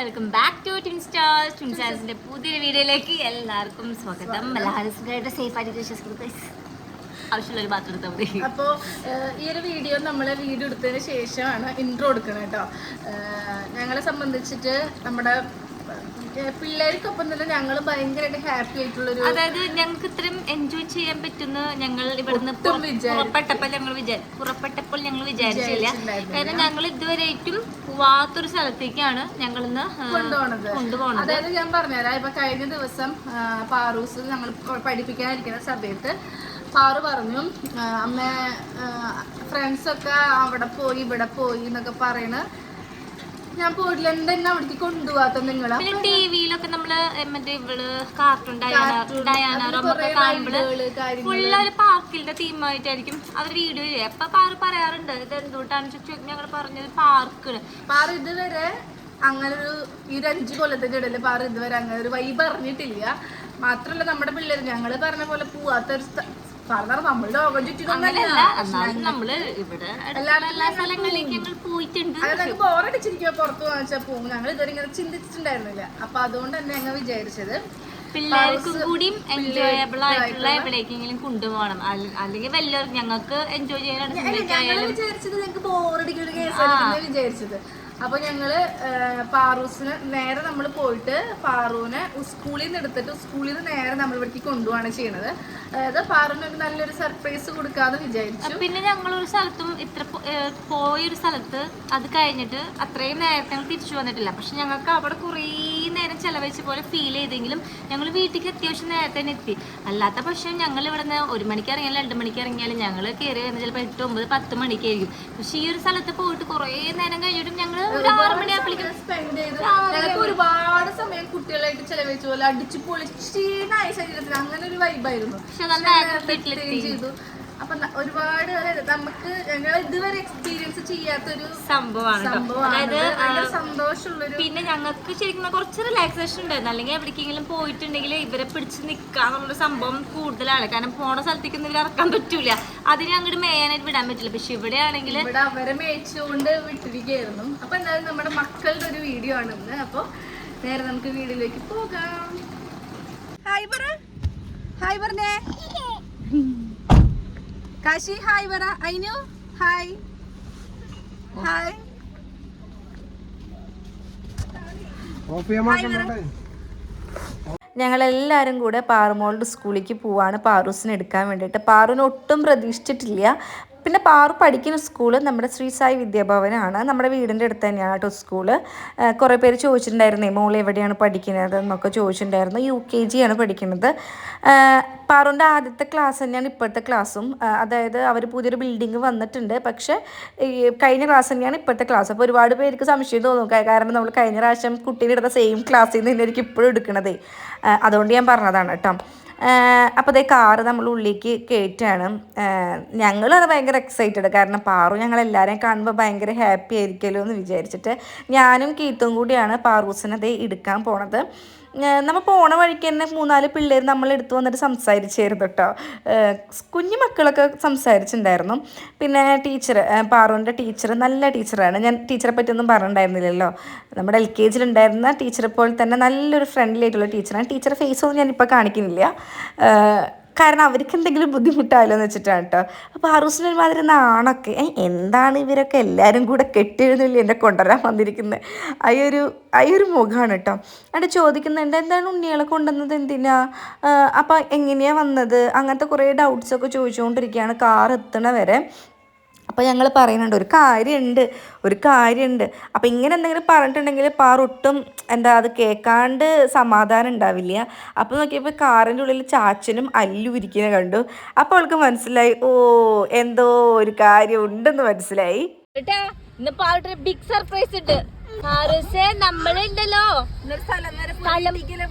Welcome back to twin stars twin സ്റ്റാർസിന്റെ പുതിയ വീഡിയോയിലേക്ക് എല്ലാവർക്കും സ്വാഗതം. എല്ലാവരും സേഫ് ആയിട്ട്. ആവശ്യമുള്ള ഒരു ബാത്റൂം എടുത്താൽ മതി. അപ്പോൾ ഈ ഒരു വീഡിയോ നമ്മൾ വീഡിയോ എടുത്തതിന് ശേഷമാണ് ഇൻട്രോ എടുക്കുന്നത് കേട്ടോ ഞങ്ങളെ സംബന്ധിച്ചിട്ട് നമ്മുടെ പിള്ളേർക്കൊപ്പം തന്നെ ഞങ്ങൾ ഭയങ്കരമായിട്ട് ഹാപ്പി ആയിട്ടുള്ളൊരു അതായത് ഞങ്ങൾക്ക് ഇത്രയും എൻജോയ് ചെയ്യാൻ പറ്റുന്ന ഞങ്ങൾ ഇവിടുന്ന് പുറപ്പെട്ടപ്പോൾ ഞങ്ങൾ വിചാരി പുറപ്പെട്ടപ്പോൾ ഞങ്ങൾ വിചാരിച്ചില്ല. കാരണം ഞങ്ങൾ ഇതുവരെയായിട്ടും പോവാത്തൊരു സ്ഥലത്തേക്കാണ് ഞങ്ങൾ ഇന്ന് കൊണ്ടുപോണത്. കൊണ്ടുപോകണത് അതായത് ഞാൻ പറഞ്ഞുതരാം. ഇപ്പൊ കഴിഞ്ഞ ദിവസം പാറൂസ് ഞങ്ങൾ പഠിപ്പിക്കാനിരിക്കുന്ന സമയത്ത് പാറു പറഞ്ഞു അമ്മ ഫ്രണ്ട്സൊക്കെ അവിടെ പോയി ഇവിടെ പോയി എന്നൊക്കെ പറയണ. ഞാൻ പോയിട്ടില്ല. എന്നെ അവിടേക്ക് കൊണ്ടുപോകാത്ത നിങ്ങളെ? പിന്നെ ടിവിയിലൊക്കെ നമ്മൾ മറ്റേ ഇവൾ കാർട്ടൂൺ ഡയാന കാണുമ്പോൾ. ഫുള്ള് ഒരു പാർക്കിന്റെ തീമായിട്ടായിരിക്കും അവർ വീഡിയോ ചെയ്യുക. അപ്പൊ പാറ് പറയാറുണ്ട് ഇത് എന്തുകൊണ്ടാണ് ചോദിച്ചു ഞങ്ങൾ പറഞ്ഞത്? പാർക്ക് പാറ ഇതുവരെ അങ്ങനെ ഒരു ഈ ഒരു അഞ്ചു കൊല്ലത്തിന്റെ ഇടയിൽ പാറ ഇതുവരെ അങ്ങനെ ഒരു വൈബ് അറിഞ്ഞിട്ടില്ല. മാത്രല്ല നമ്മുടെ പിള്ളേർ ഞങ്ങൾ പറഞ്ഞ പോലെ പോവാത്ത ഒരു പറഞ്ഞ നമ്മൾ ലോകം എന്നാലും നമ്മൾ ഇവിടെ എല്ലാ സ്ഥലങ്ങളിലേക്ക് ഞങ്ങൾ പോയിട്ടുണ്ട്. അത് ഞങ്ങൾക്ക് ബോറടിച്ചിരിക്കുക പുറത്ത് വാങ്ങിച്ചാൽ പോകും ഞങ്ങൾ ഇതുവരെ ഇങ്ങനെ ചിന്തിച്ചിട്ടുണ്ടായിരുന്നില്ല. അപ്പൊ അതുകൊണ്ട് തന്നെ ഞങ്ങൾ വിചാരിച്ചത് പിള്ളേർക്കും കൂടിയും എൻജോയബിൾ ആയിട്ടുള്ള എവിടേക്കെങ്കിലും കൊണ്ടുപോകണം. അല്ലെങ്കിൽ വലിയവർക്ക് ഞങ്ങൾക്ക് എൻജോയ് ചെയ്യാനായിട്ട് ഞങ്ങൾക്ക് ബോറടിക്കുന്ന വിചാരിച്ചത്. അപ്പൊ ഞങ്ങൾ പാറൂസിന് നേരെ നമ്മൾ പോയിട്ട് പാറുവിനെ സ്കൂളിൽ നിന്ന് എടുത്തിട്ട് സ്കൂളിൽ നിന്ന് നേരെ നമ്മൾ ഇവിടേക്ക് കൊണ്ടുപോവാണ് ചെയ്യണത്. അതായത് പാറുവിന് ഒരു നല്ലൊരു സർപ്രൈസ് കൊടുക്കാന്ന് വിചാരിച്ചു. പിന്നെ ഞങ്ങൾ ഒരു സ്ഥലത്തും ഇത്ര പോയൊരു സ്ഥലത്ത് അത് കഴിഞ്ഞിട്ട് അത്രയും നേരത്തെ തിരിച്ചു വന്നിട്ടില്ല. പക്ഷെ ഞങ്ങൾക്ക് അവിടെ കുറേ നേരം ചെലവഴിച്ച പോലെ ഫീൽ ചെയ്തെങ്കിലും ഞങ്ങൾ വീട്ടിലേക്ക് അത്യാവശ്യം നേരത്തെ തന്നെ എത്തി. അല്ലാത്ത പക്ഷേ ഞങ്ങൾ ഇവിടെ നിന്ന് ഒരു മണിക്ക് ഇറങ്ങിയാലും രണ്ട് മണിക്ക് ഇറങ്ങിയാലും ഞങ്ങൾ കയറി വരുന്നത് ചിലപ്പോൾ എട്ട് ഒമ്പത് പത്ത് മണിക്കായിരിക്കും. പക്ഷെ ഈ ഒരു സ്ഥലത്ത് പോയിട്ട് കുറേ നേരം കഴിഞ്ഞിട്ടും ഞങ്ങൾ ഒരു ആറ് ചെയ്ത് ഞങ്ങൾക്ക് ഒരുപാട് സമയം കുട്ടികളായിട്ട് ചെലവഴിച്ച പോലെ അടിച്ചു പൊളിച്ച് ക്ഷീണായ ശരീരത്തിന്. അങ്ങനെ ഒരു വൈബായിരുന്നു പക്ഷെ നല്ല ചെയ്തു. അപ്പൊ ഒരുപാട് നമുക്ക് ഞങ്ങൾ ഇതുവരെ എക്സ്പീരിയൻസ് ചെയ്യാത്തൊരു സംഭവമാണ്. അതായത് സന്തോഷമുള്ളൊരു പിന്നെ ഞങ്ങൾക്ക് ശരിക്കും കുറച്ച് റിലാക്സേഷൻ ഉണ്ടായിരുന്നു. അല്ലെങ്കിൽ എവിടേക്കെങ്കിലും പോയിട്ടുണ്ടെങ്കിൽ ഇവരെ പിടിച്ച് നിൽക്കാന്നുള്ള സംഭവം കൂടുതലാണ്. കാരണം പോണ സ്ഥലത്തേക്ക് ഒന്നും ഇവരെ ഇറക്കാൻ പറ്റൂല. അതിന് അങ്ങോട്ട് മേയാനായിട്ട് വിടാൻ പറ്റില്ല. പക്ഷെ ഇവിടെ ആണെങ്കിൽ ഇവിടെ അവരെ മേയിച്ചുകൊണ്ട് വിട്ടിരിക്കുകയായിരുന്നു. അപ്പൊ എന്തായാലും നമ്മുടെ മക്കളുടെ ഒരു വീഡിയോ ആണ് ഇന്ന്. അപ്പൊ നേരെ നമുക്ക് വീടിലേക്ക് പോകാം. ഹായ് പറ ഹായ് പറഞ്ഞേ കാശി ഹായ് പറ അയിനു ഹായ് ഹായ് ഞങ്ങളെല്ലാവരും കൂടെ പാറുമോളുടെ സ്കൂളിലേക്ക് പോവാണ് പാറൂസിനെ എടുക്കാൻ വേണ്ടിയിട്ട്. പാറുവിനെ ഒട്ടും പ്രതീക്ഷിച്ചിട്ടില്ല. പിന്നെ പാറു പഠിക്കുന്ന സ്കൂൾ നമ്മുടെ ശ്രീ സായി വിദ്യാഭവനാണ്. നമ്മുടെ വീടിന്റെ അടുത്ത് തന്നെയാണ് കേട്ടോ സ്കൂൾ കുറേ പേര് ചോദിച്ചിട്ടുണ്ടായിരുന്നേ മോൾ എവിടെയാണ് പഠിക്കുന്നത് എന്നൊക്കെ ചോദിച്ചിട്ടുണ്ടായിരുന്നു. യു കെ ആണ് പഠിക്കുന്നത്. പാറുന്റെ ആദ്യത്തെ ക്ലാസ് തന്നെയാണ് ഇപ്പോഴത്തെ ക്ലാസ്സും. അതായത് അവർ പുതിയൊരു ബിൽഡിംഗ് വന്നിട്ടുണ്ട്. പക്ഷേ കഴിഞ്ഞ ക്ലാസ് തന്നെയാണ് ഇപ്പോഴത്തെ ക്ലാസ്. അപ്പോൾ ഒരുപാട് പേർക്ക് സംശയം തോന്നും. കാരണം നമ്മൾ കഴിഞ്ഞ പ്രാവശ്യം കുട്ടീനെ എടുത്ത സെയിം ക്ലാസ്സിൽ നിന്ന് എനിക്ക് ഇപ്പോഴും എടുക്കണതേ. അതുകൊണ്ട് ഞാൻ പറഞ്ഞതാണ് കേട്ടോ. അപ്പോൾ അതേ കാറ് നമ്മൾ ഉള്ളിലേക്ക് കയറ്റാണ് ഞങ്ങളത് ഭയങ്കര എക്സൈറ്റഡ് കാരണം പാറു ഞങ്ങളെല്ലാവരെയും കാണുമ്പോൾ ഭയങ്കര ഹാപ്പി ആയിരിക്കുമല്ലോ എന്ന് വിചാരിച്ചിട്ട് ഞാനും കീത്തും കൂടിയാണ് പാറൂസിനെ അതേ എടുക്കാൻ പോണത്. ഏഹ് നമ്മ പോണ വഴിക്ക് തന്നെ മൂന്നാൽ പിള്ളേർ നമ്മൾ എടുത്തു വന്നിട്ട് സംസാരിച്ചായിരുന്നു കേട്ടോ കുഞ്ഞു മക്കളൊക്കെ സംസാരിച്ചിട്ടുണ്ടായിരുന്നു. പിന്നെ ടീച്ചർ പാറുവിന്റെ ടീച്ചർ നല്ല ടീച്ചറാണ്. ഞാൻ ടീച്ചറെ പറ്റിയൊന്നും പറഞ്ഞിട്ടുണ്ടായിരുന്നില്ലല്ലോ. നമ്മുടെ എൽ കെ ജിയിലുണ്ടായിരുന്ന ടീച്ചറെ പോലെ തന്നെ നല്ലൊരു ഫ്രണ്ട്ലി ആയിട്ടുള്ള ടീച്ചറാണ്. ടീച്ചറെ ഫേസ് ഒന്നും ഞാനിപ്പോൾ കാണിക്കുന്നില്ല. കാരണം അവർക്ക് എന്തെങ്കിലും ബുദ്ധിമുട്ടായാലോ എന്ന് വെച്ചിട്ടാണ് കേട്ടോ അപ്പോൾ അറൂസിന് ഒരുമാതിരി നാണൊക്കെ എന്താണ് ഇവരൊക്കെ എല്ലാവരും കൂടെ കെട്ടിയിരുന്നില്ല എന്നെ കൊണ്ടുവരാൻ വന്നിരിക്കുന്നത് അയ്യൊരു അയ്യൊരു മുഖമാണ് കേട്ടോ എന്നിട്ട് ചോദിക്കുന്നുണ്ട് എന്താണ് ഉണ്ണികളെ കൊണ്ടുവന്നത്? എന്തിനാ? അപ്പം എങ്ങനെയാണ് വന്നത്? അങ്ങനത്തെ കുറേ ഡൗട്ട്സൊക്കെ ചോദിച്ചുകൊണ്ടിരിക്കുകയാണ് കാർ എത്തണ വരെ. അപ്പോൾ ഞങ്ങൾ പറയുന്നുണ്ട് ഒരു കാര്യമുണ്ട് ഒരു കാര്യമുണ്ട് അപ്പോൾ ഇങ്ങനെ എന്തെങ്കിലും പറഞ്ഞിട്ടുണ്ടെങ്കിൽ പാറൊട്ടും എന്താ അത് കേൾക്കാണ്ട് സമാധാനം ഉണ്ടാവില്ല. അപ്പോൾ നോക്കിയപ്പോൾ കാറിന്റെ ഉള്ളിൽ ചാച്ചനും അല്ലു ഇരിക്കുന്ന കണ്ടു. അപ്പോൾ അവൾക്ക് മനസ്സിലായി ഓ എന്തോ ഒരു കാര്യം ഉണ്ടെന്ന് മനസ്സിലായി ബിഗ് സർപ്രൈസ് ഉണ്ട് നമ്മളുണ്ടല്ലോ.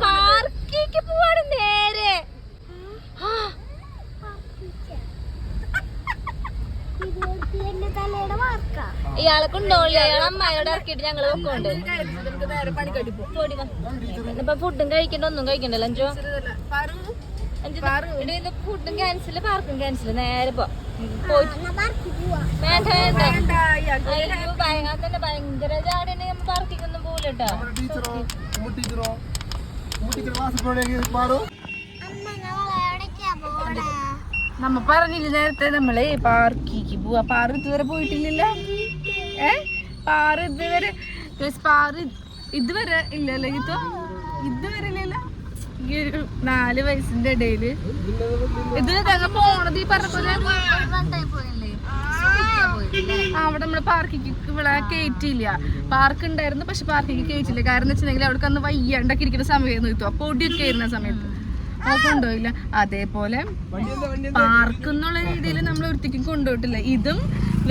പാർക്കിലേക്ക് പോവാണ് നേരെ ആ, ഇയാളെ കൊണ്ടോളില്ല ഇയാളെ അമ്മായിയോട് ഇറക്കിയിട്ട് ഞങ്ങൾ വെക്കോണ്ട് പോടി വാ. ഇപ്പൊ ഫുഡും കഴിക്കണ്ട ഒന്നും കഴിക്കണ്ടല്ലോ അഞ്ചോ? അഞ്ചു ഫുഡും ക്യാൻസൽ പാർക്കും ക്യാൻസൽ നേരെ പോ. വേണ്ട വേണ്ട. ഭയങ്കര തന്നെ ഭയങ്കര ഒന്നും പോകില്ല കേട്ടോ നമ്മുടെ ടീച്ചറോ ടീച്ചർ ക്ലാസ് പോകണമെങ്കിൽ മാറും നമ്മ പറഞ്ഞില്ല നേരത്തെ നമ്മളെ പാർക്കിക്ക് പോവാ. പാറ ഇതുവരെ പോയിട്ടില്ലല്ലോ? ഏ? പാറ ഇതുവരെ പാറ ഇതുവരെ ഇല്ലല്ലോ ഇത് ഇതുവരെ ഇല്ലല്ലോ? ഈ ഒരു നാല് വയസ്സിന്റെ ഇടയിൽ. ഇത് ഞങ്ങൾ പോണത് ഈ പറഞ്ഞ അവിടെ നമ്മൾ പാർക്കിക്ക് ഇവിടെ കയറ്റിയില്ല പാർക്ക് ഉണ്ടായിരുന്നു പക്ഷെ പാർക്കിക്ക് കയറ്റില്ല കാരണം വെച്ചിട്ടുണ്ടെങ്കിൽ അവിടെ അന്ന് വയ്യാണ്ടൊക്കെ ഇരിക്കുന്ന സമയം കിട്ടും അപ്പൊ ഒടിയൊക്കെ ആയിരുന്ന സമയത്ത്. കൊണ്ടുപോയില്ല. അതേപോലെ പാർക്ക് എന്നുള്ള രീതിയിൽ നമ്മൾ ഒരുത്തേക്കും കൊണ്ടുപോയിട്ടില്ല. ഇതും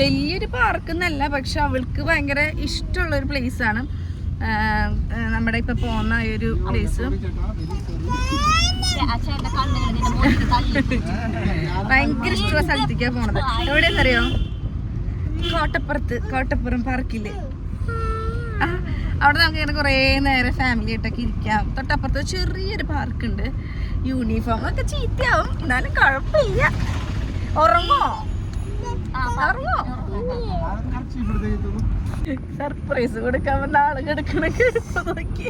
വലിയൊരു പാർക്ക് എന്നല്ല പക്ഷെ അവൾക്ക് ഭയങ്കര ഇഷ്ടമുള്ള ഒരു പ്ലേസ് ആണ്. നമ്മുടെ ഇപ്പൊ പോകുന്ന ഒരു പ്ലേസ് ഭയങ്കര ഇഷ്ടമുള്ള സ്ഥലത്തേക്കാണ് പോണത്. എവിടെയെന്നറിയോ? കോട്ടപ്പുറത്ത് കോട്ടപ്പുറം പാർക്കിൽ അവിടെ നമുക്ക് ഇങ്ങനെ കുറേ നേരം ഫാമിലി ആയിട്ടൊക്കെ ഇരിക്കാം. തൊട്ടപ്പുറത്ത് ചെറിയൊരു പാർക്ക് ഉണ്ട്. യൂണിഫോം ഒക്കെ ചീത്തയാവും. എന്നാലും കുഴപ്പമില്ല. ഉറങ്ങോ? ഉറങ്ങോ. സർപ്രൈസ് കൊടുക്കാൻ വന്ന ആൾ കിടക്കണ നോക്കി.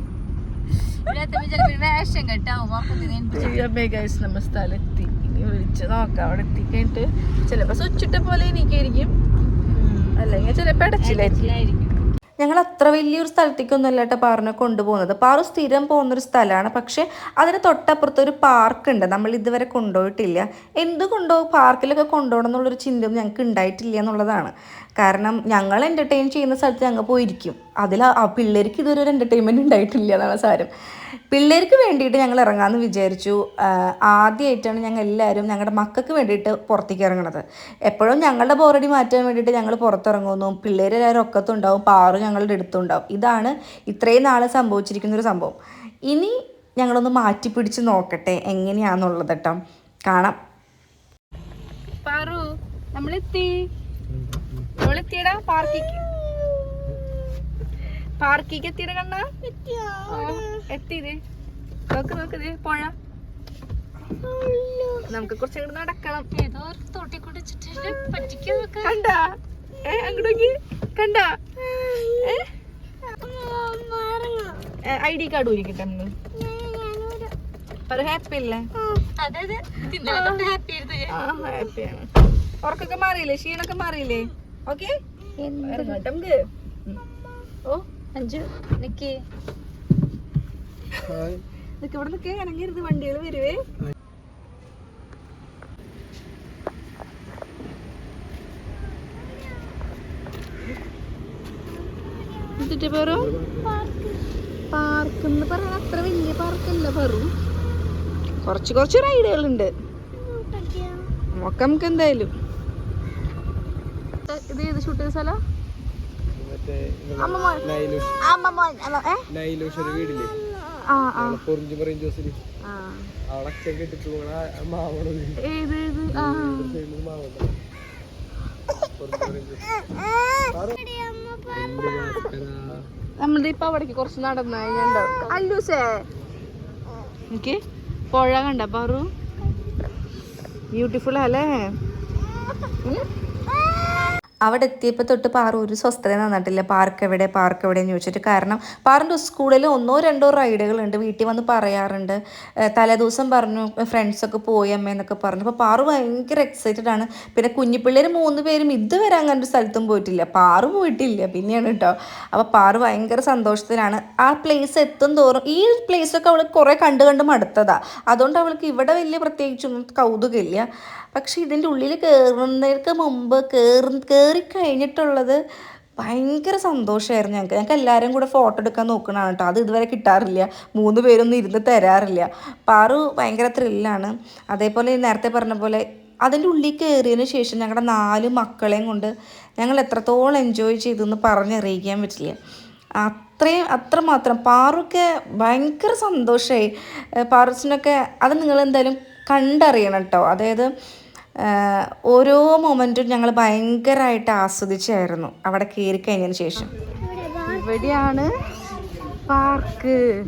നമ്മൾ സ്ഥലത്തി. ഇനി വിളിച്ച് നോക്കാം. അവിടെ എത്തിക്കഴിഞ്ഞിട്ട് ചിലപ്പോ സ്വിച്ചിട്ട പോലെ എനിക്കായിരിക്കും അല്ലെങ്കിൽ ചിലപ്പോ അടച്ചില്ലായിരിക്കും ഞങ്ങൾ അത്ര വലിയൊരു സ്ഥലത്തേക്കൊന്നും അല്ലാട്ട പാറിനെ കൊണ്ടുപോകുന്നത്. പാറു സ്ഥിരം പോകുന്നൊരു സ്ഥലമാണ്. പക്ഷേ അതിന് തൊട്ടപ്പുറത്ത് ഒരു പാർക്ക് ഉണ്ട് നമ്മൾ ഇതുവരെ കൊണ്ടുപോയിട്ടില്ല. എന്തുകൊണ്ടോ പാർക്കിലൊക്കെ കൊണ്ടുപോകണം എന്നുള്ളൊരു ചിന്തയൊന്നും ഞങ്ങൾക്ക് ഉണ്ടായിട്ടില്ല എന്നുള്ളതാണ്. കാരണം ഞങ്ങൾ എന്റർടൈൻ ചെയ്യുന്ന സ്ഥലത്ത് ഞങ്ങൾ പോയിരിക്കും. അതിൽ ആ പിള്ളേർക്ക് ഇതുവരെ ഒരു എന്റർടൈൻമെന്റ് ഉണ്ടായിട്ടില്ല എന്നാണ് സാരം. പിള്ളേർക്ക് വേണ്ടിയിട്ട് ഞങ്ങൾ ഇറങ്ങാമെന്ന് വിചാരിച്ചു. ആദ്യമായിട്ടാണ് ഞങ്ങൾ എല്ലാവരും ഞങ്ങളുടെ മക്കൾക്ക് വേണ്ടിയിട്ട് പുറത്തേക്ക് ഇറങ്ങണത്. എപ്പോഴും ഞങ്ങളുടെ ബോറടി മാറ്റാൻ വേണ്ടിയിട്ട് ഞങ്ങൾ പുറത്തിറങ്ങുന്നു. പിള്ളേർ എല്ലാവരും ഒക്കത്തുണ്ടാവും. പാറും ഞങ്ങളുടെ അടുത്തുണ്ടാവും. ഇതാണ് ഇത്രയും നാൾ സംഭവിച്ചിരിക്കുന്ന ഒരു സംഭവം. ഇനി ഞങ്ങളൊന്ന് മാറ്റി പിടിച്ച് നോക്കട്ടെ എങ്ങനെയാണെന്നുള്ളത് കേട്ടോ കാണാം. പാറു നമ്മളെത്തി. നമ്മളെത്തിയടാ പാർക്കിക്ക്. പാർക്കിക്ക് എത്തിയട കണ്ണ. എത്തിയത് നോക്ക് നോക്ക് പുഴ നമുക്ക് കുറച്ചു നടക്കണം. ഏതോ ഒരു തോട്ടി കുടിച്ചിട്ട് പറ്റിക്കാൻ കണ്ട? ഏ നോക്കി കണ്ട? ഐ ഡി കാർഡ് ഊരിക്കട്ടെ ഹാപ്പി അല്ലേ? ഹാപ്പിയാണ് ഉറക്കൊക്കെ മാറിയില്ലേ? ക്ഷീണൊക്കെ മാറിയില്ലേ? ഓക്കെ? നമുക്ക്. ഓ അഞ്ചു നിക്ക്. നിനക്ക് ഇവിടെ നിക്കേ ഇറങ്ങിയിരുന്ന് വണ്ടികൾ വരുവേ. എന്നിട്ട് പറ. പാർക്ക് എന്ന് പറയാൻ അത്ര വലിയ പാർക്കല്ല പറു കുറച്ച് കുറച്ച് റൈഡുകൾ ഉണ്ട് നമുക്ക് എന്തായാലും. ഇത് ഏത് ഷൂട്ട് ചെയ്ത സ്ഥലം? ഏത് ആ. നമ്മളുടെ ഇപ്പൊ അവിടേക്ക് കുറച്ച് നടന്നു കഴിഞ്ഞാൽ അല്ലൂസേ. എനിക്ക് പുഴ കണ്ട പറു ബ്യൂട്ടിഫുൾ അല്ലേ? അവിടെ എത്തിയപ്പോൾ തൊട്ട് പാറ ഒരു സ്വസ്ഥത നന്നിട്ടില്ല. പാർക്ക് എവിടെ പാർക്ക് എവിടെ എന്ന് ചോദിച്ചിട്ട് കാരണം പാറിന്റെ സ്കൂളിൽ ഒന്നോ രണ്ടോ റൈഡുകളുണ്ട്. വീട്ടിൽ വന്ന് പറയാറുണ്ട്. തലേദിവസം പറഞ്ഞു ഫ്രണ്ട്സൊക്കെ പോയി അമ്മ എന്നൊക്കെ പറഞ്ഞു. അപ്പോൾ പാറു ഭയങ്കര എക്സൈറ്റഡ് ആണ്. പിന്നെ കുഞ്ഞിപ്പിള്ളേർ മൂന്ന് പേരും ഇതുവരെ അങ്ങനെ ഒരു സ്ഥലത്തും പോയിട്ടില്ല. പാറു പോയിട്ടില്ല. പിന്നെയാണ് കേട്ടോ അപ്പോൾ പാറു ഭയങ്കര സന്തോഷത്തിലാണ്. ആ പ്ലേസ് എത്തും തോറും ഈ പ്ലേസൊക്കെ അവൾ കുറേ കണ്ട് കണ്ട് മടുത്തതാ. അതുകൊണ്ട് അവൾക്ക് ഇവിടെ വലിയ പ്രത്യേകിച്ചൊന്നും കൗതുകമില്ല. പക്ഷേ ഇതിന്റെ ഉള്ളിൽ കയറുന്നതിற்கு മുമ്പ് കയറി കയറി കഴിഞ്ഞിട്ടുള്ളത് ഭയങ്കര സന്തോഷമായിരുന്നു ഞങ്ങൾക്ക് ഞങ്ങൾക്ക് എല്ലാവരും കൂടെ ഫോട്ടോ എടുക്കാൻ നോക്കണതാണ് കേട്ടോ അത് ഇതുവരെ കിട്ടാറില്ല. മൂന്ന് പേരൊന്നും ഇരുന്ന് തരാറില്ല. പാറു ഭയങ്കര ത്രില്ലാണ് അതേപോലെ നേരത്തെ പറഞ്ഞ പോലെ അതിന്റെ ഉള്ളിൽ കയറിയതിന് ശേഷം ഞങ്ങളുടെ നാല് മക്കളെയും കൊണ്ട് ഞങ്ങൾ എത്രത്തോളം എൻജോയ് ചെയ്തെന്ന് പറഞ്ഞറിയിക്കാൻ പറ്റില്ല. അത്രയും അത്രമാത്രം പാറൊക്കെ ഭയങ്കര സന്തോഷമായി പാറസിനൊക്കെ അത് നിങ്ങൾ എന്തായാലും കണ്ടറിയണം കേട്ടോ അതായത് ഓരോ മൊമെന്റും ഞങ്ങൾ ഭയങ്കരമായിട്ട് ആസ്വദിച്ചായിരുന്നു. അവിടെ കയറി കഴിഞ്ഞതിന് ശേഷം. ഇവിടെയാണ് പാർക്ക്.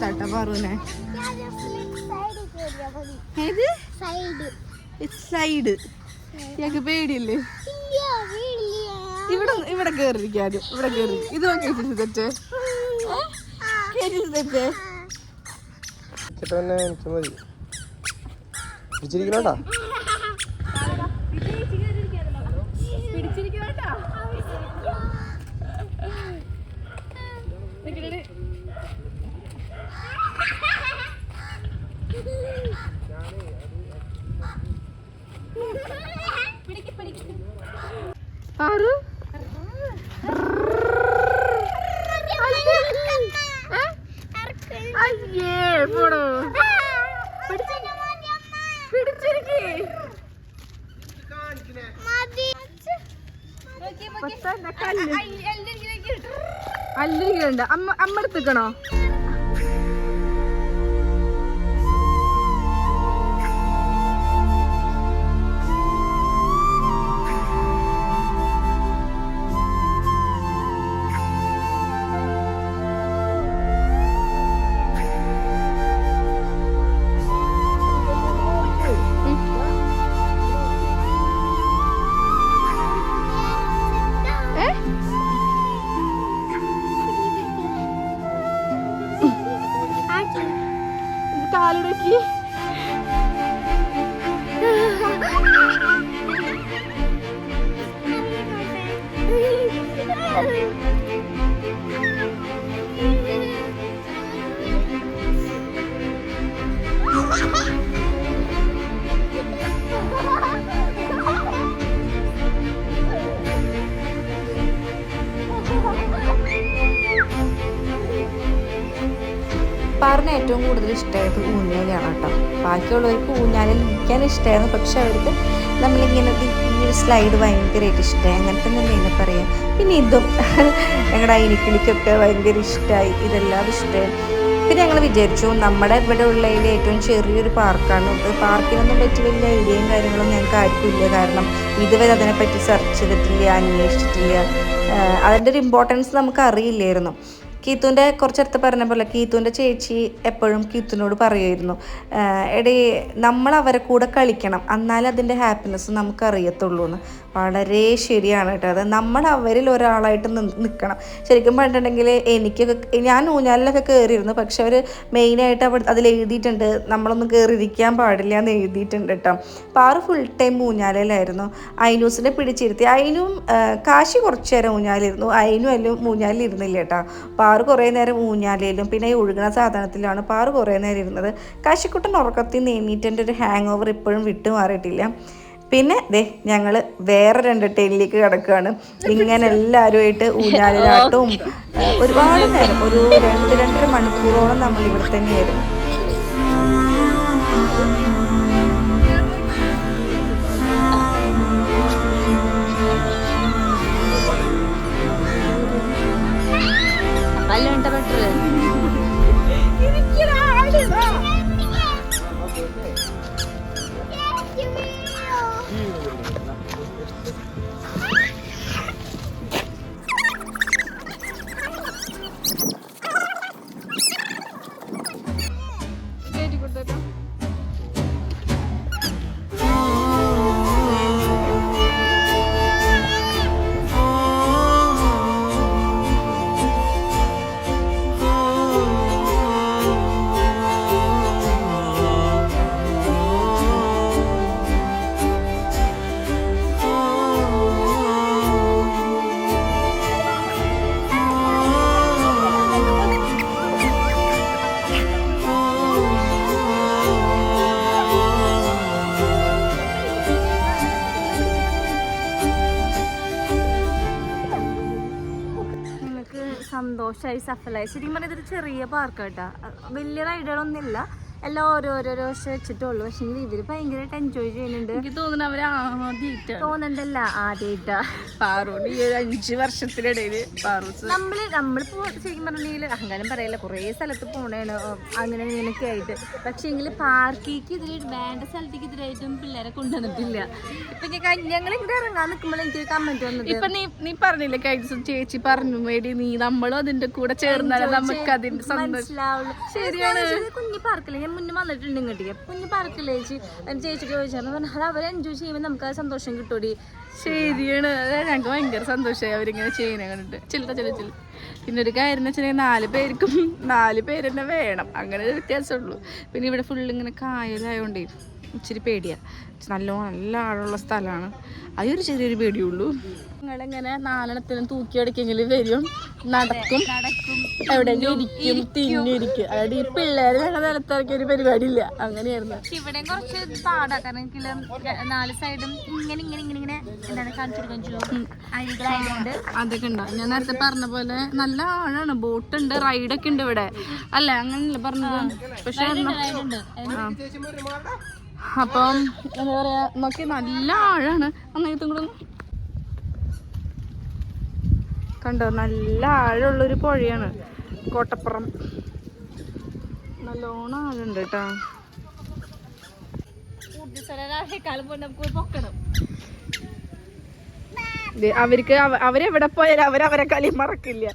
ഓരോന്നിലും പറഞ്ഞേ ഏത്? സൈഡ് ഞങ്ങക്ക് പേടിയില്ലേ? ഇവിടെ ഇവിടെ കേറിയിരിക്കാനും ഇവിടെ കേറി ഇത് കേട്ടിട്ട് തെറ്റ് കേട്ടിട്ട് തെറ്റ് ചേട്ടാ തന്നെ എനിക്ക് മതി. പിടിച്ചിരിക്കണോട്ടാ? പിടിച്ചിരിക്കണോട്ടാ പാറു അയ്യേ പോടോ പിടിച്ചിരിക്കേ അല്ലിരിക്കണ്ട അമ്മ അമ്മ ബാക്കിയുള്ളവർക്ക് ഊഞ്ഞാലിൽ നിൽക്കാൻ ഇഷ്ടമായിരുന്നു പക്ഷെ അവർക്ക് നമ്മളിങ്ങനെ ഈ ഒരു സ്ലൈഡ് ഭയങ്കരമായിട്ട് ഇഷ്ടമായി അങ്ങനെ തന്നെ ഇതിനെ പറയാം. പിന്നെ ഇതും ഞങ്ങളുടെ അയിനിക്കിളിക്കൊക്കെ ഭയങ്കര ഇഷ്ടമായി ഇതെല്ലാം ഇഷ്ടമായി പിന്നെ ഞങ്ങൾ വിചാരിച്ചു നമ്മുടെ ഇവിടെ ഉള്ളതിൽ ഏറ്റവും ചെറിയൊരു പാർക്കാണ്. പാർക്കിനൊന്നും പറ്റി വലിയ ഐഡിയയും കാര്യങ്ങളും ഞങ്ങൾക്ക് ആർക്കും ഇല്ല. കാരണം ഇതുവരെ അതിനെപ്പറ്റി സെർച്ച് ചെയ്തിട്ടില്ല അന്വേഷിച്ചിട്ടില്ല. അതിന്റെ ഒരു ഇമ്പോർട്ടൻസ് നമുക്ക് അറിയില്ലായിരുന്നു കീത്തുന്റെ കുറച്ചടുത്ത് പറഞ്ഞ പോലെ കീത്തുന്റെ ചേച്ചി എപ്പോഴും കീത്തുനോട് പറയുമായിരുന്നു. എടേ നമ്മൾ അവരെ കൂടെ കളിക്കണം. എന്നാലേ അതിന്റെ ഹാപ്പിനെസ് നമുക്ക് അറിയത്തുള്ളൂ എന്ന് വളരെ ശരിയാണ് കേട്ടോ. അത് നമ്മൾ അവരിൽ ഒരാളായിട്ട് നിന്ന് നിൽക്കണം ശരിക്കും പറഞ്ഞിട്ടുണ്ടെങ്കിൽ എനിക്കൊക്കെ ഞാൻ ഊഞ്ഞാലിലൊക്കെ കയറിയിരുന്നു പക്ഷെ അവർ മെയിനായിട്ട് അവിടെ അതിൽ എഴുതിയിട്ടുണ്ട്. നമ്മളൊന്നും കയറിയിരിക്കാൻ പാടില്ല എന്ന് എഴുതിയിട്ടുണ്ട് കേട്ടോ. അപ്പോൾ ആറ് ഫുൾ ടൈം ഊഞ്ഞാലിലായിരുന്നു. ഐനൂസിനെ പിടിച്ചിരുത്തി. അതിനും കാശി കുറച്ച് നേരം ഊഞ്ഞാലിരുന്നു. അതിനും എല്ലാം ഊഞ്ഞാലിരുന്നില്ല കേട്ടോ. അപ്പോൾ ആറ് കുറേ നേരം ഊഞ്ഞാലിലും പിന്നെ ഈ ഒഴുകണ സാധനത്തിലാണ് ആറ് കുറേ നേരം ഇരുന്നത്. കാശിക്കുട്ടൻ ഉറക്കത്തിൽ നീമീറ്റന്റെ ഒരു ഹാങ് ഓവർ ഇപ്പോഴും വിട്ടു മാറിയിട്ടില്ല പിന്നെ ദേ ഞങ്ങൾ വേറെ രണ്ട് ടൈലിലേക്ക് കിടക്കുകയാണ് ഇങ്ങനെ എല്ലാവരുമായിട്ട് ഊഞ്ഞാലിലാട്ടവും ഒരുപാട് നേരം ഒരു രണ്ട് രണ്ടര മണിക്കൂറോളം നമ്മൾ ഇവിടെ തന്നെയായിരുന്നു. സന്തോഷമായി ശരിക്കും പറഞ്ഞാൽ ഇതൊരു ചെറിയ പാർക്ക് കേട്ടാ വലിയ റൈഡുകളൊന്നുമില്ല എല്ലാം ഓരോരോരോ വെച്ചിട്ടുള്ളൂ. പക്ഷെ ഇവർ ഭയങ്കരമായിട്ട് എൻജോയ് ചെയ്യുന്നുണ്ട്. എനിക്ക് തോന്നുന്നു അവർ ആദ്യമായിട്ട് തോന്നണ്ടല്ല ആദ്യമായിട്ട് പാറോട് ഈ ഒരു അഞ്ച് വർഷത്തിനിടയിൽ പാറൂസ് നമ്മൾ നമ്മളിപ്പോ ശരിക്കും പറഞ്ഞെങ്കിൽ അഹങ്കാരം പറയല്ല കുറേ സ്ഥലത്ത് പോണേണ്. അങ്ങനെ ഇങ്ങനെയൊക്കെ ആയിട്ട്. പക്ഷെ എങ്കിൽ പാർക്കിക്ക് ഇതിൽ വേണ്ട സ്ഥലത്തേക്ക് ഇതിലായിട്ടും പിള്ളേരെ കൊണ്ടുവന്നിട്ടില്ല. ഇപ്പൊ ഞങ്ങൾ ഇവിടെ ഇറങ്ങാൻ നിൽക്കുമ്പോൾ എനിക്ക് കമന്റ് വന്നത്. ഇപ്പൊ നീ നീ പറഞ്ഞില്ലേ കഴിഞ്ഞ ചേച്ചി പറഞ്ഞു മേടി നീ നമ്മളും അതിന്റെ കൂടെ ചേർന്നാലും നമുക്ക് അതിന്റെ സന്തോഷം. ശരിയാണ്. കുഞ്ഞി പാർക്കില്ല ഞാൻ മുന്നേ വന്നിട്ടുണ്ട് ഇങ്ങോട്ടേക്ക് കുഞ്ഞു പറക്കില്ല ചേച്ചി? ചേച്ചിക്ക് ചോദിച്ചാൽ പറഞ്ഞു അത് എൻജോയ് ചെയ്യുമ്പോൾ നമുക്ക് ആ സന്തോഷം കിട്ടൂടി? ശരിയാണ്. അതായത് ഞങ്ങൾക്ക് ഭയങ്കര സന്തോഷമായി അവരിങ്ങനെ ചെയ്യുന്നത് കണ്ടിട്ട്. ചില്ലറ ചില ചില്ല പിന്നെ ഒരു കാര്യം എന്ന് നാല് പേർക്കും നാല് പേര് തന്നെ വേണം. അങ്ങനെ ഒരു വ്യത്യാസമുള്ളൂ പിന്നെ ഇവിടെ ഫുള്ള് ഇങ്ങനെ കായലായതുകൊണ്ടേ ഇച്ചിരി പേടിയാ. നല്ലോണം നല്ല ആഴമുള്ള സ്ഥലമാണ്. അതൊരു ചെറിയൊരു പേടിയുള്ളൂ. നിങ്ങളിങ്ങനെ നാലെണ്ണത്തിനും തൂക്കി അടിക്കെങ്കിലും വരും. നടക്കും. നടക്കും. എവിടെയെങ്കിലും ഇരിക്കും തിന്നിരിക്കും. അതായത് ഈ പിള്ളേരെ ഞങ്ങളുടെ നിലത്തിറക്കിയ ഒരു പരിപാടിയില്ല. അങ്ങനെയായിരുന്നു. പക്ഷെ ഇവിടെ കുറച്ച് പാടാ. കാരണം നാല് സൈഡും ഇങ്ങനെ ഇങ്ങനെ ഇങ്ങനെ ഇങ്ങനെ എന്താണ് കാണിച്ചു കൊടുക്കാൻ ചെയ്യും അരികളായതുകൊണ്ട് അതൊക്കെ ഉണ്ടാവും. ഞാൻ നേരത്തെ പറഞ്ഞ പോലെ നല്ല ആഴാണ്. ബോട്ട് ഉണ്ട് റൈഡൊക്കെ ഉണ്ട് ഇവിടെ. അല്ല? അങ്ങനല്ല പറഞ്ഞത്? പക്ഷെ ഉണ്ട് അപ്പം എന്താ പറയാ നോക്കി നല്ല ആഴാണ്. നന്നായിട്ടും കൂടെ കണ്ടോ നല്ല ആഴമുള്ളൊരു പുഴയാണ് കോട്ടപ്പുറം. നല്ലോണം ആഴുണ്ട് കേട്ടോ അവർക്ക് അവ- അവരെവിടെ പോയാലും അവരവരെ കളി മറക്കില്ല.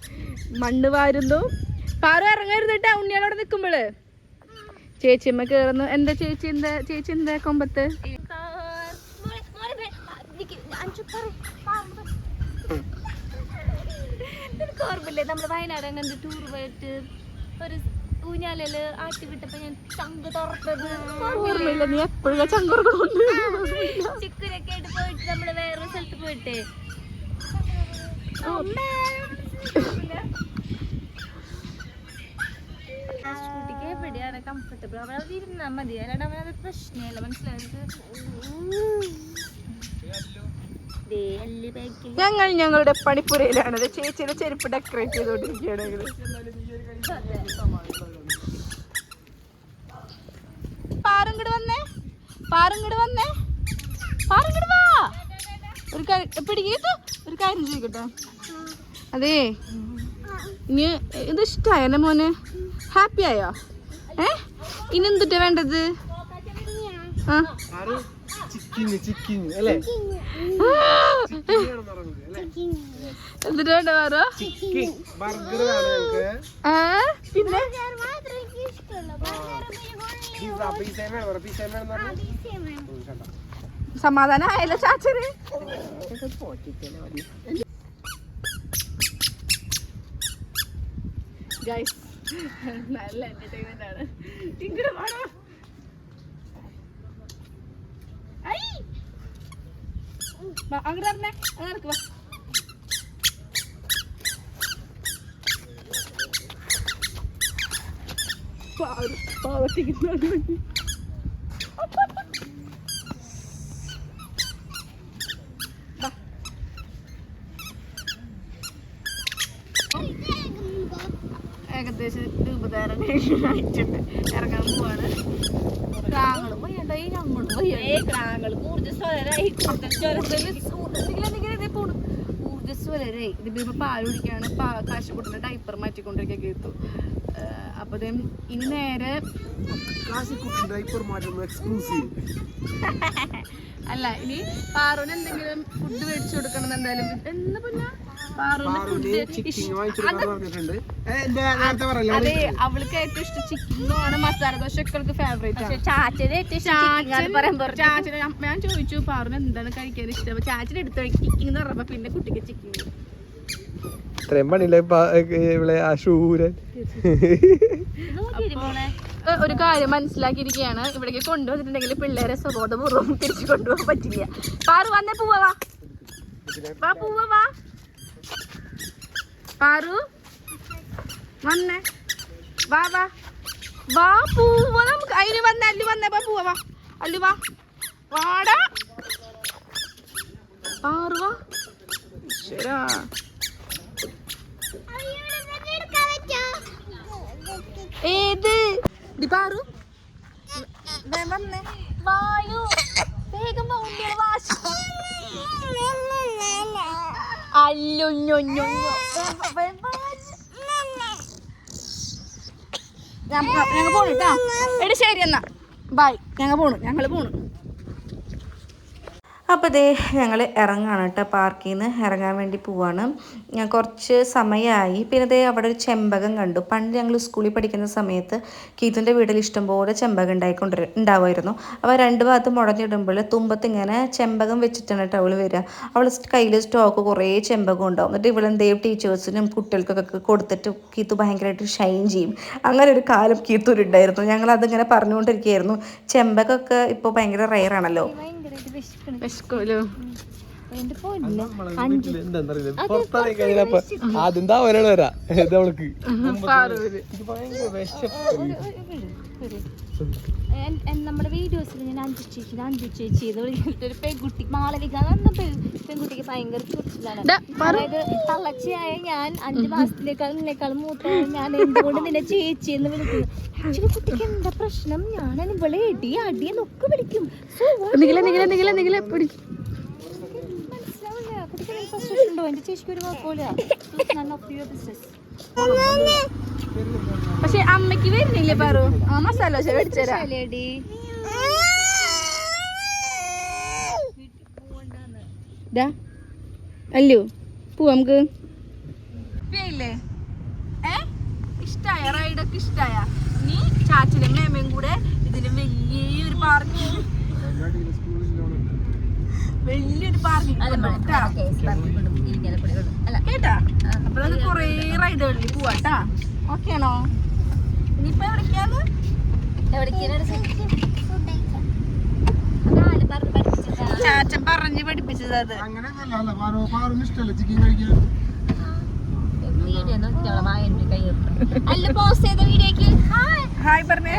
മണ്ണ് വാരുന്നു. പാറ ഇറങ്ങരുത് കേട്ടാ ഉണ്ണിയാളവിടെ നിക്കുമ്പോൾ. ചേച്ചിയമ്മ കേറുന്നു. എന്താ ചേച്ചി എന്താ ചേച്ചി എന്താ കൊമ്പത്ത്? ഓർമ്മയില്ലേ? നമ്മൾ വയനാട് അങ്ങനെ ടൂർ പോയിട്ട് ഒരു ഊഞ്ഞാലിൽ ആട്ടി വിട്ടപ്പോ ഞാൻ ചങ്ക് തുറത്തത് ഓർമ്മയില്ല നീ എപ്പോഴും ചങ്കുറകളുണ്ട് ചിക്കനൊക്കെ ആയിട്ട് പോയിട്ട് നമ്മൾ വേറൊരു സ്ഥലത്ത് പോയിട്ട്. കംഫർട്ടബിൾ ഞങ്ങൾ ഞങ്ങളുടെ പണിപ്പുരയിലാണ്. ചേച്ചി ചേച്ചിയുടെ ചെരുപ്പ് ഡെക്കറേറ്റ് ചെയ്തോണ്ടിരിക്കുകയാണെങ്കിൽ പാറുങ്ങട് വന്നേ. വന്നേ. വാ. ഒരു കാര്യം പിടിക്കത്തു ഒരു അതേ. ഇനി ഇത് ഇഷ്ടമായ എന്നെ മോനെ. ഹാപ്പി ആയോ ഏ? ഇനി എന്തിട്ടാ വേണ്ടത്? ആ. എന്നിട്ട് വേണ്ട വേറെ ആ. പിന്നെ? സമാധാനം ആയല്ലോ ചാച്ചന്. ഗൈസ് നല്ല എന്റർടൈൻമെന്റ് ആണ് ഇങ്ങോട്ട്. ഐ. വാ, പാവം, പാവത്തിരിക്കുന്നു. ആയിട്ടുണ്ട് ഇറങ്ങാൻ പോവാണ്. താങ്കളും വയ്യണ്ടായി ഞങ്ങളും വയ്യ? ഊർജസ്വലരായി. ഊർജസ്വലരായി. ഇതിപ്പോ ഇപ്പൊ പാൽ കുടിക്കാണ്. കാശുകുട്ടിന്റെ ഡൈപ്പർ മാറ്റിക്കൊണ്ടിരിക്കുക കേത്തു അപ്പൊ ദേ ഇനി നേരെ കാശിക്കുട്ടി ഡൈപ്പർ മാറ്റുന്നു എക്സ്ക്ലൂസീവ് അല്ല ഇനി പാറുവിന് എന്തെങ്കിലും ഫുഡ് മേടിച്ചു കൊടുക്കണം എന്ന് എന്തായാലും എന്ന് പിന്നെ? അതെ അവൾക്ക് ഏറ്റവും ഇഷ്ടം ചിക്കനാണ് മസാല ദോശ ഒക്കെ അവൾക്ക് ഫേവറേറ്റ് ചാച്ചനെ ഞാൻ- ചോദിച്ചു പാറുന് എന്താണ് കഴിക്കാൻ ഇഷ്ടം? ചാച്ചനെ എടുത്ത് ചിക്കിങ് എന്ന് പറഞ്ഞപ്പോ പിന്നെ കുട്ടിക്ക് ചിക്കിങ് ഇത്രയും പണിയില്ലേ ഇവിടെ ആ ശൂരൻ ഒരു കാര്യം മനസ്സിലാക്കിയിരിക്കുകയാണ്. ഇവിടേക്ക് കൊണ്ടുവന്നിട്ടുണ്ടെങ്കിൽ പിള്ളേരെ സ്വബോധപൂർവം തിരിച്ചു കൊണ്ടുപോകാൻ പറ്റില്ല. പാറു വന്നേ പൂവാ വാ. വാ വാ. പാറു വന്നേ. വാ വാ. വാ പൂവ. നമുക്ക് അതിന് വന്നേ അല്ലു വന്നേ. വാ അല്ലു വാ. വാടാ. പാറു വാ. ശരാ ഏത്? ഡി പാറു വായു. വേഗം. അല്ലുഞ്ഞൊഞ്ഞൊഞ്ഞൊ. ഞങ്ങൾ പോണു കേട്ടോ ബൈ. ഞങ്ങൾ പോണു ഞങ്ങൾ പോണു. അപ്പോൾ ഇതേ ഞങ്ങൾ ഇറങ്ങാണ് കേട്ടോ പാർക്കിൽ നിന്ന് ഇറങ്ങാൻ വേണ്ടി പോവാണ്. കുറച്ച് സമയമായി പിന്നെ ദേ അവിടെ ഒരു ചെമ്പകം കണ്ടു. പണ്ട് ഞങ്ങൾ സ്കൂളിൽ പഠിക്കുന്ന സമയത്ത് കീത്തുന്റെ വീട്ടിൽ ഇഷ്ടംപോലെ ചെമ്പകം ഉണ്ടായിക്കൊണ്ട് ഉണ്ടാവുമായിരുന്നു. അപ്പോൾ രണ്ട് ഭാഗത്ത് മുടഞ്ഞിടുമ്പോൾ തുമ്പത്ത് ഇങ്ങനെ ചെമ്പകം വെച്ചിട്ടാണ് കേട്ടോ അവൾ വരിക അവൾ കയ്യിൽ സ്റ്റോക്ക് കുറേ ചെമ്പകം ഉണ്ടാവും. എന്നിട്ട് ഇവിടെ എന്തേ ടീച്ചേഴ്സിനും കുട്ടികൾക്കൊക്കെ കൊടുത്തിട്ട് കീത്തു ഭയങ്കരമായിട്ട് ഷൈൻ ചെയ്യും. അങ്ങനെ ഒരു കാലം കീത്തൂരുണ്ടായിരുന്നു ഞങ്ങൾ അതിങ്ങനെ പറഞ്ഞുകൊണ്ടിരിക്കുകയായിരുന്നു. ചെമ്പകമൊക്കെ ഇപ്പോൾ ഭയങ്കര റെയർ ആണല്ലോ അതെന്താ ഒരാൾ വരാ. ഇത് അവൾക്ക്? ഭയങ്കര വിശപ്പ്. നമ്മുടെ വീഡിയോസിൽ ഞാൻ അഞ്ചു ചേച്ചി അഞ്ചു ചേച്ചി എന്ന് വിളിച്ചിട്ട് ഒരു പെൺകുട്ടി മാളവിക എന്ന പെൺകുട്ടിക്ക് ഭയങ്കര ചൊറിച്ചിലാണ്. അതായത് തള്ളച്ചയായ ഞാൻ അഞ്ചു മാസത്തിനേക്കാൾ നിന്നേക്കാൾ മൂത്ത ഞാൻ എന്തുകൊണ്ട് നിന്നെ ചേച്ചി എന്ന് വിളിക്കുന്നു. ആക്ച്വലി കുട്ടിക്ക് എന്താ പ്രശ്നം? ഞാൻ ഇവളെ അടി എന്നൊക്കെ വിളിക്കും. മനസ്സിലാവില്ല. കുട്ടിക്ക് ഉണ്ടോ? എന്റെ ചേച്ചിക്ക് ഒരു കുഴപ്പമില്ല. പക്ഷെ അമ്മയ്ക്ക് വരുന്നില്ലേ പാറു? ആ മസാല ദോശ മേടിച്ചരാ ശരിയെടി. ഡാ അല്ലു പോ നമുക്ക്. ഏ? ഇഷ്ടായ റൈഡൊക്കെ ഇഷ്ടായ? നീ ചാച്ചനും മേമയും കൂടെ ഇതിന് വലിയൊരു പാർക്ക് വലിയൊരു കേട്ടാ? അപ്പൊ നമുക്ക് കൊറേ റൈഡുകളിൽ പോവാട്ടാ ഓക്കെ ആണോ ഇനിയിപ്പോ എവിടേക്കാണ്. ചാച്ചൻ പറഞ്ഞ് പഠിപ്പിച്ചത് അത്. വീഡിയോ നോക്കിയോളാം അല്ല പോസ്റ്റ് ചെയ്ത വീഡിയോക്ക് ഹായ് പറഞ്ഞേ.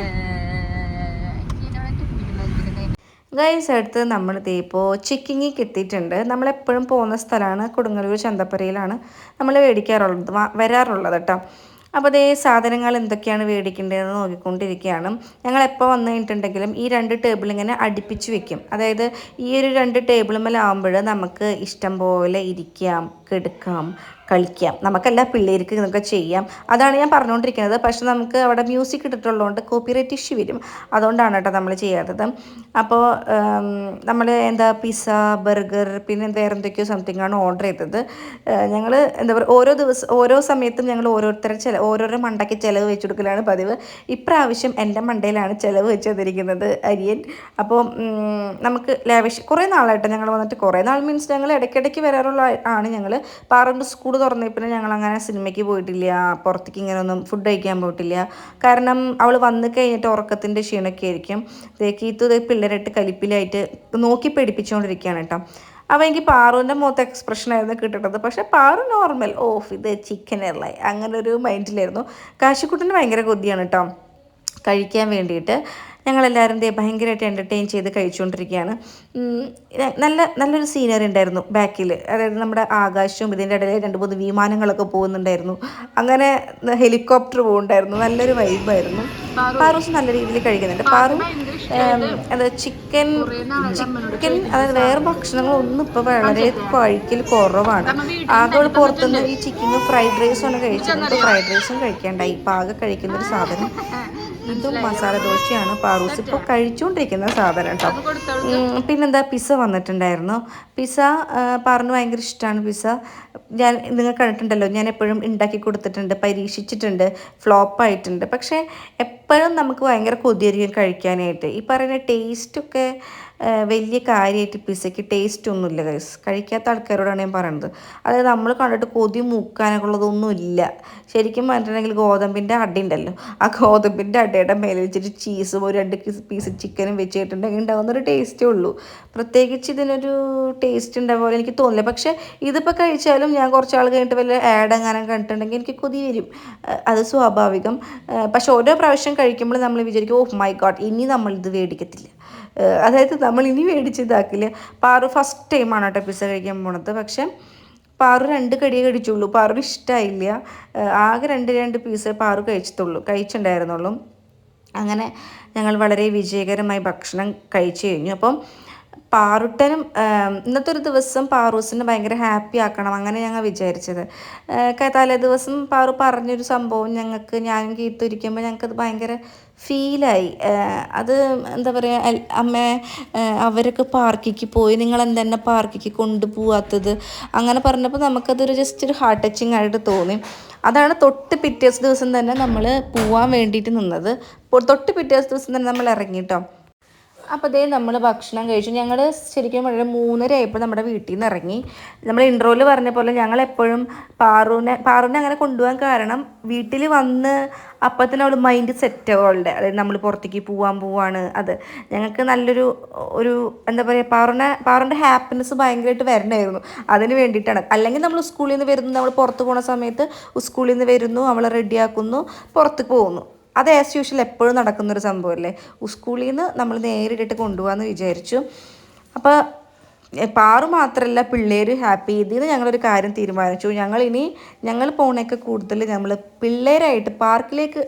ഗൈസ് അടുത്ത് നമ്മൾ ഇപ്പോൾ ചിക്കിങ്ങിക്ക് എത്തിയിട്ടുണ്ട് നമ്മളെപ്പോഴും പോകുന്ന സ്ഥലമാണ് കൊടുങ്ങല്ലൂർ ചന്തപ്പുരയിലാണ് നമ്മൾ മേടിക്കാറുള്ളത് വരാറുള്ളത് കേട്ടോ അപ്പോൾ അതേ സാധനങ്ങൾ എന്തൊക്കെയാണ് മേടിക്കേണ്ടതെന്ന് നോക്കിക്കൊണ്ടിരിക്കുകയാണ്. ഞങ്ങൾ എപ്പോൾ വന്നു കഴിഞ്ഞിട്ടുണ്ടെങ്കിലും ഈ രണ്ട് ടേബിൾ ഇങ്ങനെ അടുപ്പിച്ച് വെക്കും. അതായത് ഈ ഒരു രണ്ട് ടേബിളുമ്മലാവുമ്പോൾ നമുക്ക് ഇഷ്ടം പോലെ ഇരിക്കാം കിടക്കാം കളിക്കാം. നമുക്കല്ല പിള്ളേർക്ക് ഇതൊക്കെ ചെയ്യാം. അതാണ് ഞാൻ പറഞ്ഞുകൊണ്ടിരിക്കുന്നത് പക്ഷെ നമുക്ക് അവിടെ മ്യൂസിക് ഇട്ടിട്ടുള്ളതുകൊണ്ട് കോപ്പിറൈറ്റ് ഇഷ്യൂ വരും. അതുകൊണ്ടാണ് കേട്ടോ നമ്മൾ ചെയ്യാത്തത്. അപ്പോൾ നമ്മൾ എന്താ പിസ്സ ബർഗർ പിന്നെ വേറെ എന്തൊക്കെയോ സംതിങ് ആണ് ഓർഡർ ചെയ്തത്. ഞങ്ങൾ എന്താ പറയുക ഓരോ ദിവസം ഓരോ സമയത്തും ഞങ്ങൾ ഓരോരുത്തരുടെ ചില ഓരോരോ മണ്ടയ്ക്ക് ചിലവ് വെച്ച് കൊടുക്കലാണ് പതിവ്. ഇപ്രാവശ്യം എന്റെ മണ്ടയിലാണ് ചിലവ് വെച്ച് തന്നിരിക്കുന്നത് അരിയൻ. അപ്പോൾ നമുക്ക് ലാവിഷ് കുറേ നാളായിട്ട് ഞങ്ങൾ വന്നിട്ട് കുറേ നാൾ മീൻസ് ഞങ്ങൾ ഇടയ്ക്കിടയ്ക്ക് വരാറുള്ള ആണ് ഞങ്ങൾ പാറണ്ട് സ്കൂൾ തുറന്നേ പിന്നെ ഞങ്ങൾ അങ്ങനെ സിനിമയ്ക്ക് പോയിട്ടില്ല പുറത്തേക്ക് ഇങ്ങനെ ഒന്നും ഫുഡ് കഴിക്കാൻ പോയിട്ടില്ല. കാരണം അവൾ വന്നു കഴിഞ്ഞിട്ട് ഉറക്കത്തിന്റെ ക്ഷീണമൊക്കെ ആയിരിക്കും. കീത്തു ദേ പിള്ളേരായിട്ട് കലിപ്പിലായിട്ട് നോക്കി പേടിപ്പിച്ചുകൊണ്ടിരിക്കുകയാണ് കേട്ടോ. അപ്പോൾ എനിക്ക് പാറുവിന്റെ മുഖത്ത് എക്സ്പ്രഷൻ ആയിരുന്നു കിട്ടുന്നത് പക്ഷേ പാറു നോർമൽ ഓഫ് ഇത് ചിക്കൻ അല്ലേ? അങ്ങനെ ഒരു മൈൻഡിലായിരുന്നു കാശിക്കുട്ടന്റെ ഭയങ്കര കൊതിയാണ് കേട്ടോ. കഴിക്കാൻ വേണ്ടിയിട്ട്. ഞങ്ങളെല്ലാവരും ദേ ഭയങ്കരമായിട്ട് എന്റർടൈൻ ചെയ്ത് കഴിച്ചുകൊണ്ടിരിക്കുകയാണ്. നല്ല നല്ലൊരു സീനറി ഉണ്ടായിരുന്നു ബാക്കിൽ അതായത് നമ്മുടെ ആകാശവും ഇതിന്റെ ഇടയിൽ രണ്ട് മൂന്ന് വിമാനങ്ങളൊക്കെ പോകുന്നുണ്ടായിരുന്നു. അങ്ങനെ ഹെലികോപ്റ്റർ പോകുന്നുണ്ടായിരുന്നു നല്ലൊരു വൈബായിരുന്നു പാറൂസ് നല്ല രീതിയിൽ കഴിക്കുന്നുണ്ട്. പാറു അത് ചിക്കൻ ചിക്കൻ അതായത് വേറെ ഭക്ഷണങ്ങളൊന്നും ഇപ്പോൾ വളരെ കഴിക്കൽ കുറവാണ്. ആകെ അവൾ പുറത്തുനിന്ന് ഈ ചിക്കനും ഫ്രൈഡ് റൈസും ആണ് കഴിച്ചത്. ഫ്രൈഡ് റൈസും കഴിക്കേണ്ടായി പാകം കഴിക്കുന്ന ഒരു സാധനം. ഇതും മസാല ദോശയാണ്. പാറൂസ് ഇപ്പോൾ കഴിച്ചുകൊണ്ടിരിക്കുന്ന സാധനം കേട്ടോ പിന്നെന്താ പിസ്സ വന്നിട്ടുണ്ടായിരുന്നു. പിസ്സ പാറിന് ഭയങ്കര ഇഷ്ടമാണ് പിസ്സ. ഞാൻ നിങ്ങൾ കണ്ടിട്ടുണ്ടല്ലോ ഞാൻ എപ്പോഴും ഉണ്ടാക്കി കൊടുത്തിട്ടുണ്ട് പരീക്ഷിച്ചിട്ടുണ്ട് ഫ്ലോപ്പ് ആയിട്ടുണ്ട് പക്ഷേ എപ്പോഴും നമുക്ക് ഭയങ്കര കൊതിയായിരിക്കും കഴിക്കാനായിട്ട്. ഈ പറയുന്ന ടേസ്റ്റൊക്കെ വലിയ കാര്യമായിട്ട് പിസയ്ക്ക് ടേസ്റ്റ് ഒന്നുമില്ല ഗൈസ് കഴിക്കാത്ത ആൾക്കാരോടാണ് ഞാൻ പറയുന്നത് അതായത് നമ്മൾ കണ്ടിട്ട് കൊതി ഇല്ല ശരിക്കും പറഞ്ഞിട്ടുണ്ടെങ്കിൽ ഗോതമ്പിന്റെ അടി ഉണ്ടല്ലോ. ആ ഗോതമ്പിന്റെ അടയുടെ മേലെ വെച്ചിട്ട് ചീസും ഒരു രണ്ട് പീസ് ചിക്കനും വെച്ചിട്ടുണ്ടെങ്കിൽ ഉണ്ടാകുന്ന ഒരു ടേസ്റ്റേ ഉള്ളൂ. പ്രത്യേകിച്ച് ഇതിനൊരു ടേസ്റ്റ് ഉണ്ടാകുക പോലെ എനിക്ക് തോന്നില്ല പക്ഷേ ഇതിപ്പോൾ കഴിച്ചാലും ഞാൻ കുറച്ച് ആൾ കഴിഞ്ഞിട്ട് വല്ല ആഡ് എങ്ങാനും കണ്ടിട്ടുണ്ടെങ്കിൽ എനിക്ക് കൊതി വരും. അത് സ്വാഭാവികം. പക്ഷേ ഓരോ പ്രാവശ്യം കഴിക്കുമ്പോൾ നമ്മൾ വിചാരിക്കും ഓ മൈ ഗോഡ് ഇനി നമ്മളിത് മേടിക്കത്തില്ല അതായത് നമ്മൾ ഇനി മേടിച്ച് ഇതാക്കില്ല. പാറു ഫസ്റ്റ് ടൈമാണ് കേട്ടോ പിസ്സ കഴിക്കാൻ പോണത്. പക്ഷേ പാറു രണ്ട് കടിയേ കഴിച്ചുള്ളൂ. പാറു ഇഷ്ടമായില്ല ആകെ രണ്ട് രണ്ട് പീസ് പാറു കഴിച്ചതുള്ളൂ കഴിച്ചിട്ടുണ്ടായിരുന്നുള്ളൂ. അങ്ങനെ ഞങ്ങൾ വളരെ വിജയകരമായി ഭക്ഷണം കഴിച്ചു കഴിഞ്ഞു. അപ്പം പാറുട്ടനും ഇന്നത്തെ ഒരു ദിവസം പാറൂസിനെ ഭയങ്കര ഹാപ്പി ആക്കണം അങ്ങനെ ഞങ്ങൾ വിചാരിച്ചത്. തലേ ദിവസം പാറു പറഞ്ഞൊരു സംഭവം ഞങ്ങൾക്ക് ഞാനും കീർത്തിരിക്കുമ്പോൾ ഞങ്ങൾക്കത് ഭയങ്കര ഫീലായി. അത് എന്താ പറയുക അമ്മ അവരൊക്കെ പാർക്കിക്ക് പോയി നിങ്ങൾ എന്തെന്നെ പാർക്കിക്ക് കൊണ്ടുപോകാത്തത് അങ്ങനെ പറഞ്ഞപ്പോൾ നമുക്കതൊരു ജസ്റ്റ് ഒരു ഹാർട്ട് ടച്ചിങ് ആയിട്ട് തോന്നി. അതാണ് തൊട്ട് പിറ്റേ ദിവസം തന്നെ നമ്മൾ പോവാൻ വേണ്ടിയിട്ട് നിന്നത്. തൊട്ട് പിറ്റേ ദിവസം തന്നെ നമ്മൾ ഇറങ്ങിട്ടോ അപ്പോൾ അതേ നമ്മൾ ഭക്ഷണം കഴിച്ചു. ഞങ്ങൾ ശരിക്കും വളരെ മൂന്നര ആയപ്പോൾ നമ്മുടെ വീട്ടിൽ നിന്ന് ഇറങ്ങി നമ്മൾ ഇൻട്രോയിൽ പറഞ്ഞ പോലെ ഞങ്ങൾ എപ്പോഴും പാറുവിനെ പാറുവിനെ അങ്ങനെ കൊണ്ടുപോകാൻ കാരണം വീട്ടിൽ വന്ന് അപ്പത്തിന് അവൾ മൈൻഡ് സെറ്റ് അവളുടെ. അതായത് നമ്മൾ പുറത്തേക്ക് പോകാൻ പോവാണ് അത്. ഞങ്ങൾക്ക് നല്ലൊരു ഒരു എന്താ പറയുക പാറുനെ പാറുന്റെ ഹാപ്പിനെസ് ഭയങ്കരമായിട്ട് വരണമായിരുന്നു അതിന് വേണ്ടിയിട്ടാണ്. അല്ലെങ്കിൽ നമ്മൾ സ്കൂളിൽ നിന്ന് വരുന്നു നമ്മൾ പുറത്ത് പോകുന്ന സമയത്ത് സ്കൂളിൽ നിന്ന് വരുന്നു അവളെ റെഡിയാക്കുന്നു പുറത്ത് പോകുന്നു. അത് ആസ് യൂഷ്വൽ എപ്പോഴും നടക്കുന്നൊരു സംഭവമല്ലേ? സ്കൂളിൽ നിന്ന് നമ്മൾ നേരിട്ടിട്ട് കൊണ്ടുപോകാമെന്ന് വിചാരിച്ചു. അപ്പോൾ പാറു മാത്രമല്ല പിള്ളേർ ഹാപ്പി ഇതിന് ഞങ്ങളൊരു കാര്യം തീരുമാനിച്ചു. ഞങ്ങൾ ഇനി ഞങ്ങൾ പോണേക്ക് കൂടുതൽ നമ്മൾ പിള്ളേരായിട്ട് പാർക്കിലേക്ക്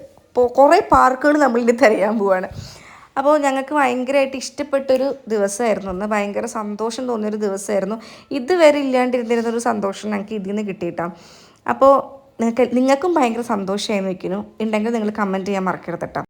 കുറേ പാർക്കുകൾ നമ്മളിനി തിരയാൻ പോവാണ്. അപ്പോൾ ഞങ്ങൾക്ക് ഭയങ്കരമായിട്ട് ഇഷ്ടപ്പെട്ടൊരു ദിവസമായിരുന്നു അന്ന് ഭയങ്കര സന്തോഷം തോന്നിയൊരു ദിവസമായിരുന്നു ഇതുവരെ ഇല്ലാണ്ടിരുന്നിരുന്നൊരു സന്തോഷം ഞങ്ങൾക്ക് ഇതിൽ നിന്ന് കിട്ടിയിട്ടാണ് അപ്പോൾ നിങ്ങൾക്ക് നിങ്ങൾക്കും ഭയങ്കര സന്തോഷമായി നിൽക്കുന്നു ഉണ്ടെങ്കിൽ നിങ്ങൾ കമന്റ് ചെയ്യാൻ മറക്കരുത് കേട്ടോ